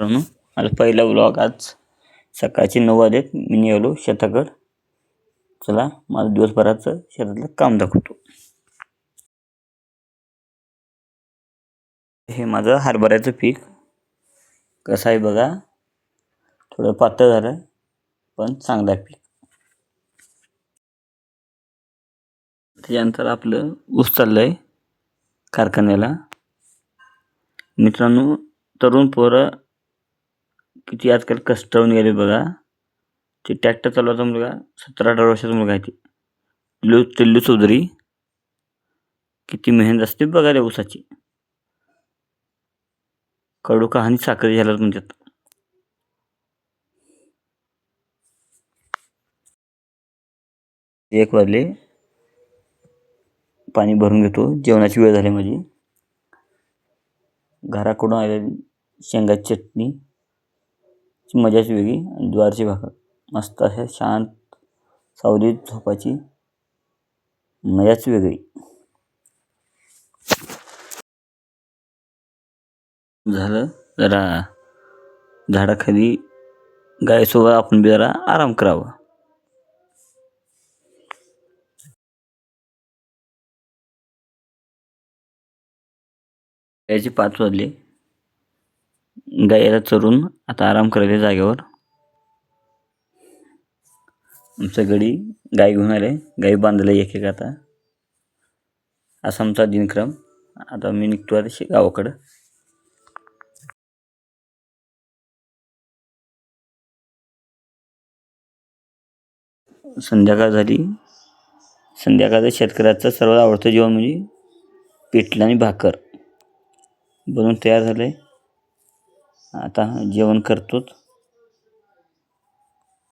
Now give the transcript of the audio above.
मित्रांनो माझा पहिला व्लॉग आज सकाळचे नऊ वाजेत मी निघालो शेताकड. चला माझं दिवसभराचं शेतातलं काम दाखवतो. हे माझं हरभऱ्याचं पीक. कसं आहे बघा. थोडं पातळ झालं पण चांगलं आहे पीक. त्याच्यानंतर आपलं ऊस चाललं आहे कारखान्याला. मित्रांनो तरुण पोरं किती आजकाल कष्टावून गेले बघा. ते ट्रॅक्टर चालवायचा मुलगा सतरा अठरा वर्षाचा मुलगा आहे ते. लू तिल्लू चौधरी. किती मेहनत असते बघा रे ऊसाची. कडू कहाणी साखर झाल्यात म्हणतात. एक वाजले. पाणी भरून घेतो. जेवणाची वेळ झाली माझी. घराकडून आलेली शेंगाची चटणी. ची मजाच वेगळी द्वारची ज्वारीची भाकर. मस्त अशा शांत सावलीत झोपाची मजाच वेगळी. झालं जरा झाडाखाली गायसोबत आपण बी जरा आराम करावा. याचे पाच वाजले. गायला चरून आता आराम करायचे जागेवर. आमच्या गडी गाय घेऊन आले. गाई बांधले एक एक आता. असा आमचा दिनक्रम. आता मी निघतो आता शे गावाकडं. संध्याकाळ झाली. संध्याकाळचं शेतकऱ्याचं सर्वात आवडतं जेवण म्हणजे पिठलं आणि भाकर. बनवून तयार झालं आहे आता जेवण करतोच